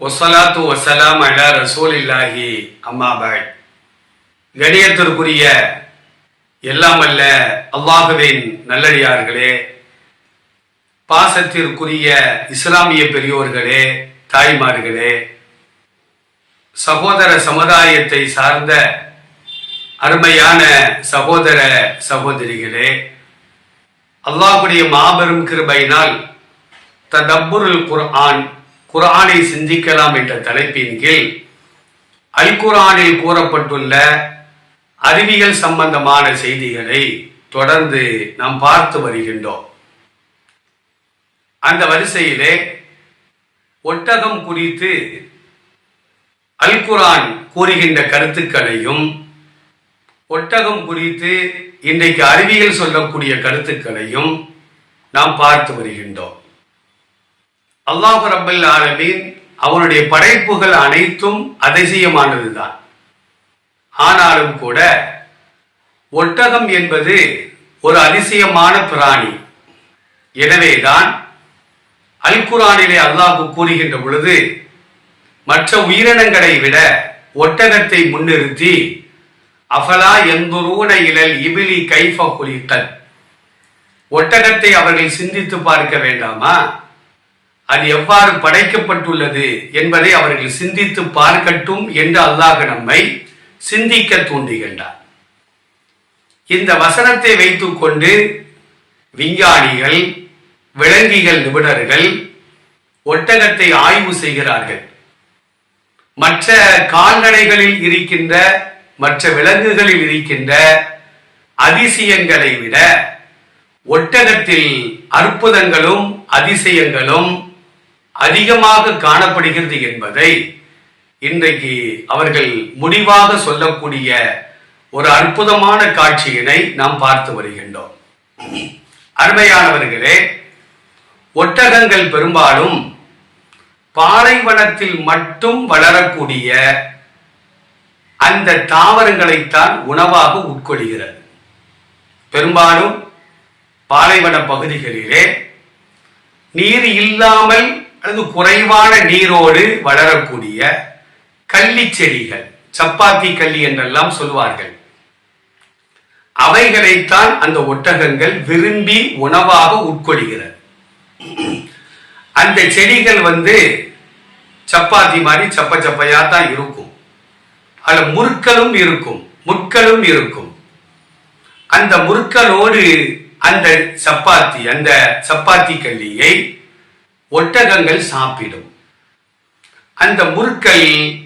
ஒசலாத்து ஒசலாம் அல ரசூலில்லாஹி. அம்மா பஅத் கணியத்திற்குரிய எல்லாமல்ல அல்லாஹுவின் நல்லடியார்களே. பாசத்திற்குரிய இஸ்லாமிய பெரியோர்களே தாய்மார்களே. சகோதர சமுதாயத்தை சார்ந்த அருமையான சகோதர சகோதரிகளே அல்லாஹுடைய மாபெரும் கிருபையினால் ததப்புருல் குர்ஆன் குரானை சிந்திக்கலாம் என்ற தலைப்பின் கீழ் அல் குரானில் கூறப்பட்டுள்ள அறிவியல் சம்பந்தமான செய்திகளை தொடர்ந்து நாம் பார்த்து வருகின்றோம். அந்த வரிசையிலே ஒட்டகம் குறித்து அல் குரான் கூறுகின்ற கருத்துக்களையும் ஒட்டகம் குறித்து இன்றைக்கு அறிவியல் சொல்லக்கூடிய கருத்துக்களையும் நாம் பார்த்து வருகின்றோம். அல்லாஹ் ரப்பல் ஆலமீன் அவனுடைய படைப்புகள் அனைத்தும் அதிசயமானதுதான். ஆனாலும் கூட ஒட்டகம் என்பது ஒரு அதிசயமான பிராணி. எனவேதான் அல் குரானிலே அல்லாஹ் கூறுகின்ற பொழுது மற்ற உயிரினங்களை விட ஒட்டகத்தை முன்னிறுத்தி அஃபலா எந்துரூன இழல் இபிலி கைஃப குலித்தல் ஒட்டகத்தை அவர்கள் சிந்தித்து பார்க்க வேண்டாமா? அது எவ்வாறு படைக்கப்பட்டுள்ளது என்பதை அவர்கள் சிந்தித்து பார்க்கட்டும் என்று அல்லாஹ் நம்மை சிந்திக்க தூண்டுகின்றார். இந்த வசனத்தை வைத்துக்கொண்டு விஞ்ஞானிகள் விலங்கிகள் நிபுணர்கள் ஒட்டகத்தை ஆய்வு செய்கிறார்கள். மற்ற கால்நடைகளில் இருக்கின்ற மற்ற விலங்குகளில் இருக்கின்ற அதிசயங்களை விட ஒட்டகத்தில் அற்புதங்களும் அதிசயங்களும் அதிகமாக காணப்படுகிறது என்பதை இன்றைக்கு அவர்கள் முடிவாக சொல்லக்கூடிய ஒரு அற்புதமான காட்சியினை நாம் பார்த்து வருகின்றோம். அருமையானவர்களே ஒட்டகங்கள் பெரும்பாலும் பாலைவனத்தில் மட்டும் வளரக்கூடிய அந்த தாவரங்களைத்தான் உணவாக உட்கொள்கிறது. பெரும்பாலும் பாலைவன பகுதிகளிலே நீர் இல்லாமல் அல்லது குறைவான நீரோடு வளரக்கூடிய கள்ளி செடிகள் சப்பாத்தி கள்ளி என்றெல்லாம் சொல்வார்கள் அவைகளைத்தான் அந்த ஒட்டகங்கள் விரும்பி உணவாக உட்கொள்கிறது. அந்த செடிகள் வந்து சப்பாத்தி மாதிரி சப்ப சப்பையா தான் இருக்கும். அதில் முற்களும் இருக்கும் முட்களும் இருக்கும். அந்த முற்களோடு அந்த சப்பாத்தி அந்த சப்பாத்தி கல்லியை ஒட்டகங்கள் சாப்பிடும். அந்த முற்கள்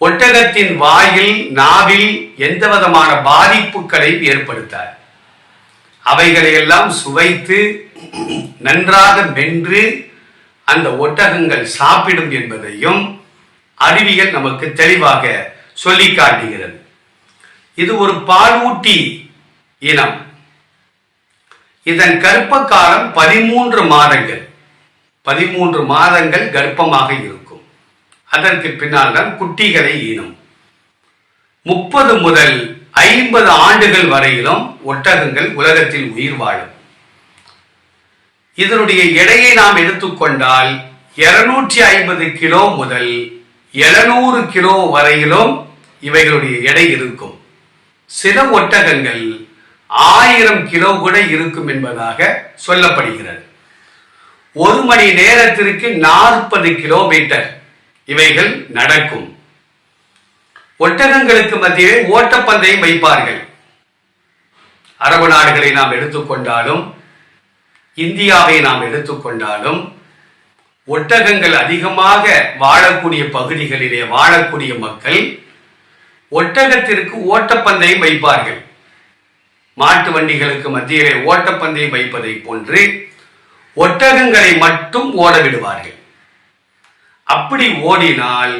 ஒட்டகத்தின் வாயில் நாவில் எந்த விதமான பாதிப்புகளையும் ஏற்படுத்தார் அவைகளை எல்லாம் சுவைத்து நன்றாக மென்று அந்த ஒட்டகங்கள் சாப்பிடும் என்பதையும் அறிவியல் நமக்கு தெளிவாக சொல்லி காட்டுகிறது. இது ஒரு பாலூட்டி இனம். இதன் கற்ப காலம் பதிமூன்று மாதங்கள். பதிமூன்று மாதங்கள் கர்ப்பமாக இருக்கும். அதற்கு பின்னால் தான் குட்டிகளை ஈனும். முப்பது முதல் ஐம்பது ஆண்டுகள் வரையிலும் ஒட்டகங்கள் உலகத்தில் உயிர் வாழும். இதனுடைய எடையை நாம் எடுத்துக்கொண்டால் இருநூற்றி ஐம்பது கிலோ முதல் எழுநூறு கிலோ வரையிலும் இவைகளுடைய எடை இருக்கும். சில ஒட்டகங்கள் ஆயிரம் கிலோ கூட இருக்கும் என்பதாக சொல்லப்படுகிறது. ஒரு மணி நேரத்திற்கு நாற்பது கிலோமீட்டர். இவைகள் நடக்கும். ஒட்டகங்களுக்கு மத்தியிலே ஓட்டப்பந்தயம் வைப்பார்கள். அரபு நாடுகளை நாம் எடுத்துக்கொண்டாலும் இந்தியாவை நாம் எடுத்துக்கொண்டாலும் ஒட்டகங்கள் அதிகமாக வாழக்கூடிய பகுதிகளிலே வாழக்கூடிய மக்கள் ஒட்டகத்திற்கு ஓட்டப்பந்தயம் வைப்பார்கள். மாட்டு வண்டிகளுக்கு மத்தியிலே ஓட்டப்பந்தயம் வைப்பதை போன்று ஒட்டகங்களை மட்டும் ஓட விடுவார்கள் அப்படி ஓடினால்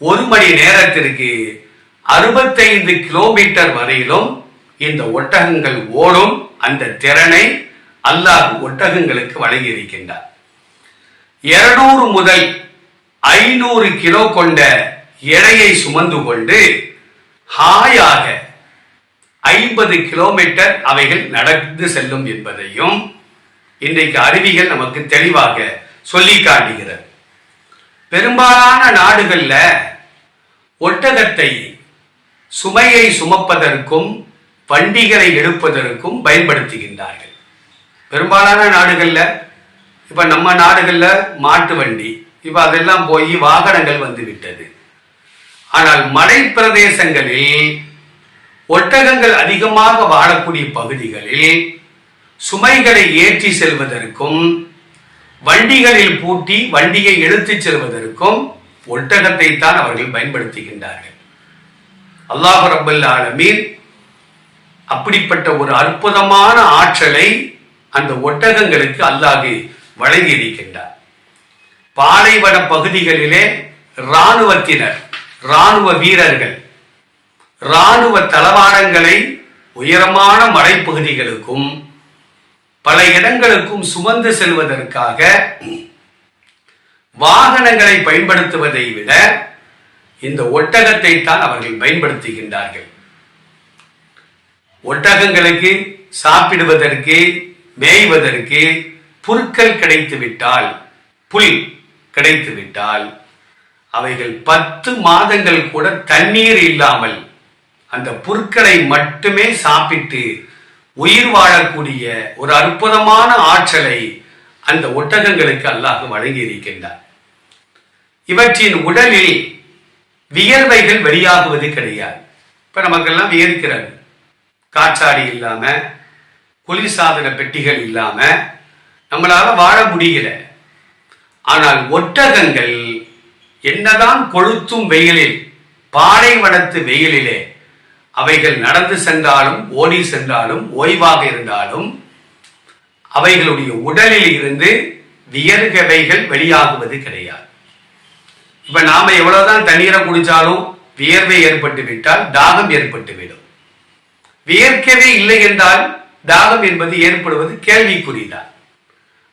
ஒரு மணி நேரத்திற்கு அறுபத்தைந்து கிலோமீட்டர் வரையிலும் இந்த ஒட்டகங்கள் ஓடும். அந்த திறனை அல்லாஹ் ஒட்டகங்களுக்கு வழங்கியிருக்கின்றார். இருநூறு முதல் ஐநூறு கிலோ கொண்ட இழையை சுமந்து கொண்டு ஹாயாக ஐம்பது கிலோமீட்டர் அவைகள் நடந்து செல்லும் என்பதையும் இன்றைக்கு அறிவிகள் நமக்கு தெளிவாக சொல்லி காட்டுகிறது. பெரும்பாலான நாடுகளில் ஒட்டகத்தை சுமையை சுமப்பதற்கும் வண்டிகளை எடுப்பதற்கும் பயன்படுத்துகின்றார்கள். பெரும்பாலான நாடுகளில் இப்போ நம்ம நாடுகளில் மாட்டு வண்டி இப்போ அதெல்லாம் போய் வாகனங்கள் வந்து விட்டது. ஆனால் மலை பிரதேசங்களில் ஒட்டகங்கள் அதிகமாக வாழக்கூடிய பகுதிகளில் சுமைகளை ஏற்றி செல்வதற்கும் வண்டிகளில் பூட்டி வண்டியை எடுத்துச் செல்வதற்கும் ஒட்டகத்தை தான் அவர்கள் பயன்படுத்துகின்றார்கள். அல்லாஹ் ரப்பல் ஆலமீன் அப்படிப்பட்ட ஒரு அற்புதமான ஆற்றலை அந்த ஒட்டகங்களுக்கு அல்லாஹு வழங்கி இருக்கின்றார் பாலைவன பகுதிகளிலே இராணுவத்தினர் இராணுவ வீரர்கள் இராணுவ தளவாடங்களை உயரமான மலைப்பகுதிகளுக்கும் பல இடங்களுக்கும் சுமந்து செல்வதற்காக வாகனங்களை பயன்படுத்துவதை விட இந்த ஒட்டகத்தை தான் அவர்கள் பயன்படுத்துகின்றார்கள். ஒட்டகங்களுக்கு சாப்பிடுவதற்கு மேய்வதற்கு புற்கள் கிடைத்துவிட்டால் புல் கிடைத்துவிட்டால் அவைகள் பத்து மாதங்கள் கூட தண்ணீர் இல்லாமல் அந்த புற்களை மட்டுமே சாப்பிட்டு உயிர் வாழக்கூடிய ஒரு அற்புதமான ஆற்றலை அந்த ஒட்டகங்களுக்கு அல்லாஹ் வழங்கி இருக்கின்றார் இவற்றின் உடலில் வியர்வைகள் வெளியாகுவது கிடையாது. இப்ப நமக்கெல்லாம் வியர்க்கிறது. காற்றாடி இல்லாம குளிர்சாதன பெட்டிகள் இல்லாம நம்மளால வாழ முடியல. ஆனால் ஒட்டகங்கள் என்னதான் கொளுத்தும் வெயிலில் பாலைவனத்து வெயிலிலே அவைகள் நடந்து சென்றாலும் ஓடி சென்றாலும் ஓய்வாக இருந்தாலும் அவைகளுடைய உடலில் இருந்து வியர்கவைகள் வெளியாகுவது கிடையாது. இப்ப நாம எவ்வளவுதான் தண்ணீரை குடிச்சாலும் வியர்வை ஏற்பட்டு விட்டால் தாகம் ஏற்பட்டுவிடும் வியர்க்கவே இல்லை என்றால் தாகம் என்பது ஏற்படுவது கேள்விக்குறிதான்.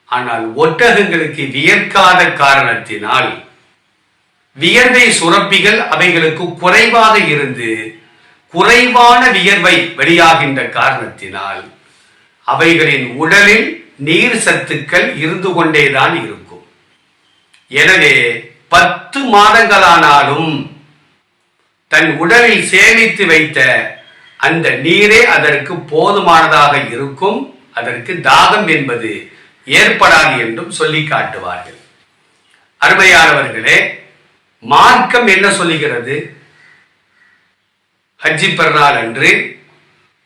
ஆனால் ஒட்டகங்களுக்கு வியர்க்காத காரணத்தினால் வியர்வை சுரப்பிகள் அவைகளுக்கு குறைவாக இருந்து குறைவான வியர்வை வெளியாகின்ற காரணத்தினால் அவைகளின் உடலில் நீர் சத்துக்கள் இருந்து கொண்டேதான் இருக்கும். எனவே பத்து மாதங்களானாலும் தன் உடலில் சேமித்து வைத்த அந்த நீரே அதற்கு போதுமானதாக இருக்கும். அதற்கு தாகம் என்பது ஏற்படாது என்றும் சொல்லி காட்டுவார்கள். அருமையானவர்களே மார்க்கம் என்ன சொல்லுகிறது? ஹஜ்ஜி பெருநாள் அன்று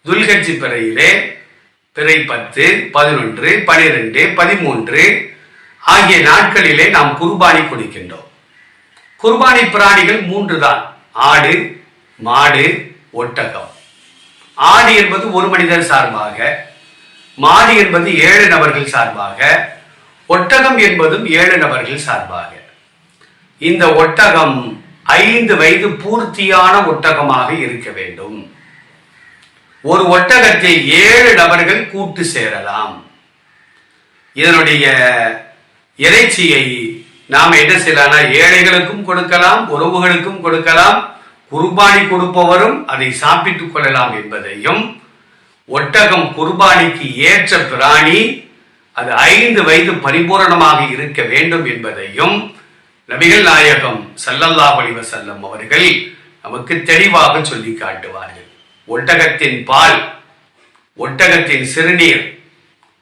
துல்ஹஜ்ஜி பிறையிலே பிறை பத்து பதினொன்று பனிரெண்டு பதிமூன்று ஆகிய நாட்களிலே நாம் குர்பானி கொடுக்கின்றோம். குர்பானி பிராணிகள் மூன்று தான் ஆடு மாடு ஒட்டகம். ஆடு என்பது ஒரு மனிதர் சார்பாக மாடு என்பது ஏழு நபர்கள் சார்பாக ஒட்டகம் என்பதும் ஏழு நபர்கள் சார்பாக. இந்த ஒட்டகம் ஐந்து வயது பூர்த்தியான ஒட்டகமாக இருக்க வேண்டும். ஒரு ஒட்டகத்தை ஏழு நபர்கள் கூட்டு சேரலாம். இதனுடைய இறைச்சியை நாம் என்ன செய்யலாம் ஏழைகளுக்கும் கொடுக்கலாம் உறவுகளுக்கும் கொடுக்கலாம் குர்பானி கொடுப்பவரும் அதை சாப்பிட்டுக் கொள்ளலாம் என்பதையும் ஒட்டகம் குர்பானிக்கு ஏற்ற பிராணி அது ஐந்து வயது பரிபூரணமாக இருக்க வேண்டும் என்பதையும் நபிகள் நாயகம் சல்லல்லா வலிவ செல்லம் அவர்கள் நமக்கு தெளிவாக சொல்லி காட்டுவார்கள். ஒட்டகத்தின் பால் ஒட்டகத்தின் சிறுநீர்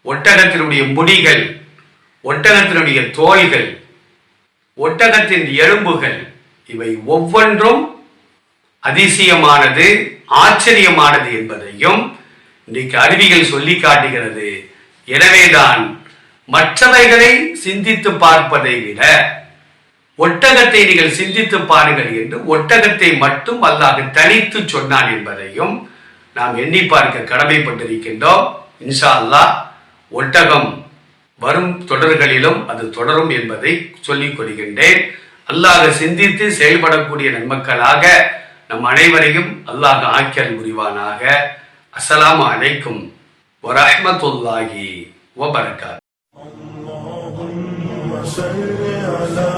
ஒட்டகத்தினுடைய முடிகள் ஒட்டகத்தினுடைய தோள்கள் ஒட்டகத்தின் எலும்புகள் இவை ஒவ்வொன்றும் அதிசயமானது ஆச்சரியமானது என்பதையும் இன்றைக்கு அருவிகள் சொல்லி காட்டுகிறது. எனவேதான் மற்றவைகளை சிந்தித்து பார்ப்பதை விட ஒட்டகத்தை நீங்கள் சிந்தித்து பாருங்கள் என்று ஒட்டகத்தை மட்டும் அல்லாஹ் தனித்து சொன்னான் என்பதையும் நாம் எண்ணி பார்க்க கடமைப்பட்டிருக்கின்றோம் இன்ஷா அல்லாஹ் ஒட்டகம் வரும் தொடர்களிலும் அது தொடரும் என்பதை சொல்லிக் கொள்கின்றேன் அல்லாஹ் சிந்தித்து செயல்படக்கூடிய நன்மக்களாக நம் அனைவரையும் அல்லாஹ் ஆக்கியல் புரிவானாக அஸ்ஸலாமு அலைக்கும் வரஹ்மத்துல்லாஹி வபரகாத் صل على